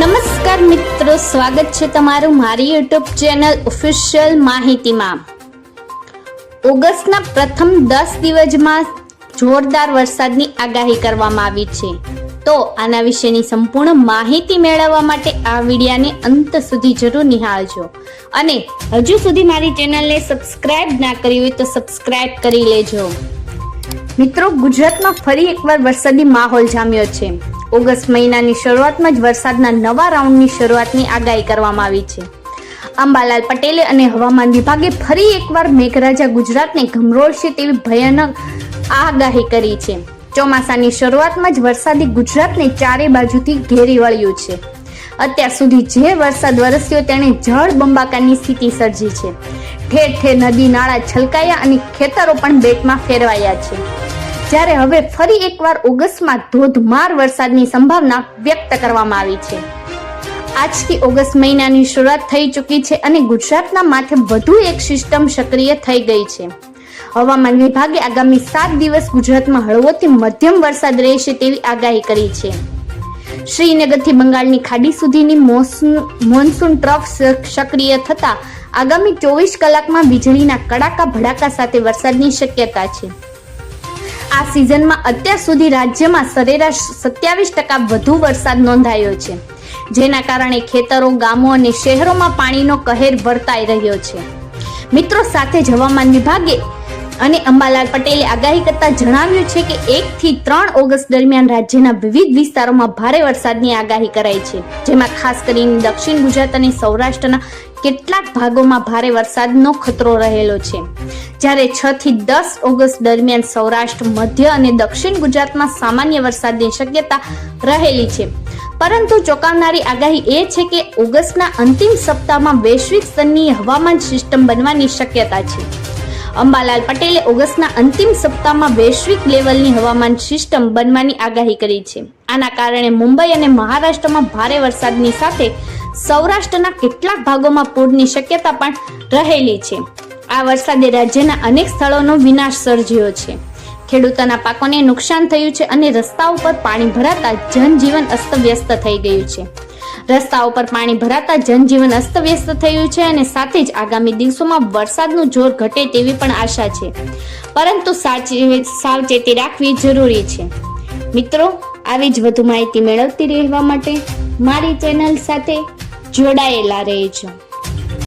નમસ્કાર મિત્રો, સ્વાગત છે તમારું મારી યુટ્યુબ ચેનલ ઓફિશિયલ માહિતીમાં. ઓગસ્ટના પ્રથમ દસ દિવસમાં જોરદાર વરસાદની આગાહી કરવામાં આવી છે. તો આના વિશેની સંપૂર્ણ માહિતી મેળવવા માટે આ વિડીયાને અંત સુધી જરૂર નિહાળજો. અને હજુ સુધી મારી ચેનલને સબસ્ક્રાઇબ ના કરી હોય તો સબસ્ક્રાઇબ કરી લેજો. મિત્રો, ગુજરાતમાં ફરી એકવાર વરસાદી માહોલ જામ્યો છે. ઓગસ્ટ મહિનાની શરૂઆતમાં જ વરસાદના નવા રાઉન્ડની શરૂઆતની આગાહી કરવામાં આવી છે. અંબાલાલ પટેલે અને હવામાન વિભાગે ફરી એકવાર મેઘરાજા ગુજરાતને ગમરોળશે તેવી ભયાનક આગાહી કરી છે. ચોમાસાની શરૂઆતમાં જ વરસાદી ગુજરાતને ચારે બાજુથી ઘેરી વળ્યું છે. અત્યાર સુધી જે વરસાદ વરસ્યો તેણે જળ બંબાકારની સ્થિતિ સર્જી છે. ઠેર ઠેર નદી, નાળા છલકાયા અને ખેતરો પણ બેટમાં ફેરવાયા છે. જ્યારે હવે ફરી એકવાર ઓગસ્ટમાં ધોધમાર વરસાદની સંભાવના વ્યક્ત કરવામાં આવી છે. આજથી ઓગસ્ટ મહિનાની શરૂઆત થઈ ચૂકી છે અને ગુજરાતના માથે વધુ એક સિસ્ટમ સક્રિય થઈ ગઈ છે. હવામાન વિભાગે આગામી સાત દિવસ ગુજરાતમાં હળવોથી મધ્યમ વરસાદ રહેશે તેવી આગાહી કરી છે. શ્રીનગરથી બંગાળની ખાડી સુધીની મોન્સૂન ટ્રફ સક્રિય થતા આગામી ચોવીસ કલાકમાં વીજળીના કડાકા ભડાકા સાથે વરસાદની શક્યતા છે. આ સિઝનમાં અત્યાર સુધી રાજ્યમાં સરેરાશ સત્યાવીસ ટકા વધુ વરસાદ નોંધાયો છે, જેના કારણે ખેતરો, ગામો અને શહેરોમાં પાણીનો કહેર વર્તાઈ રહ્યો છે. મિત્રો સાથે જ હવામાન વિભાગે અને અંબાલાલ પટેલે આગાહી કરતા જણાવ્યું છે કે એક થી ત્રણ ઓગસ્ટ દરમિયાન રાજ્યના વિવિધ વિસ્તારોમાં ભારે વરસાદની આગાહી કરાઈ છે, જેમાં ખાસ કરીને દક્ષિણ ગુજરાત અને સૌરાષ્ટ્રના કેટલાક ભાગોમાં ભારે વરસાદનો ખતરો રહેલો છે. જ્યારે છ થી દસ ઓગસ્ટ દરમિયાન સૌરાષ્ટ્ર, મધ્ય અને દક્ષિણ ગુજરાતમાં સામાન્ય વરસાદની શક્યતા રહેલી છે. પરંતુ ચોંકાવનારી આગાહી એ છે કે ઓગસ્ટના અંતિમ સપ્તાહમાં વૈશ્વિક સ્તરની હવામાન સિસ્ટમ બનવાની શક્યતા છે. અંબાલાલ પટેલે ઓગસ્ટના અંતિમ સપ્તાહમાં વૈશ્વિક લેવલની હવામાન સિસ્ટમ બનવાની આગાહી કરી છે. આના કારણે મુંબઈ અને મહારાષ્ટ્રમાં ભારે વરસાદની સાથે સૌરાષ્ટ્રના કેટલાક ભાગોમાં પૂરની શક્યતા પણ રહેલી છે. આ વરસાદે રાજ્યના અનેક સ્થળોનો વિનાશ સર્જ્યો છે. ખેડૂતોના પાકોને નુકસાન થયું છે અને રસ્તાઓ પર પાણી ભરાતા જનજીવન અસ્તવ્યસ્ત થઈ ગયું છે. રસ્તાઓ પર પાણી ભરાતા જનજીવન અસ્તવ્યસ્ત થયું છે અને સાથે જ આગામી દિવસોમાં વરસાદનું જોર ઘટે તેવી પણ આશા છે. પરંતુ સાચી સાવચેતી રાખવી જરૂરી છે. મિત્રો, આવી જ વધુ માહિતી મેળવતી રહેવા માટે મારી ચેનલ સાથે જોડાયેલા રહેજો.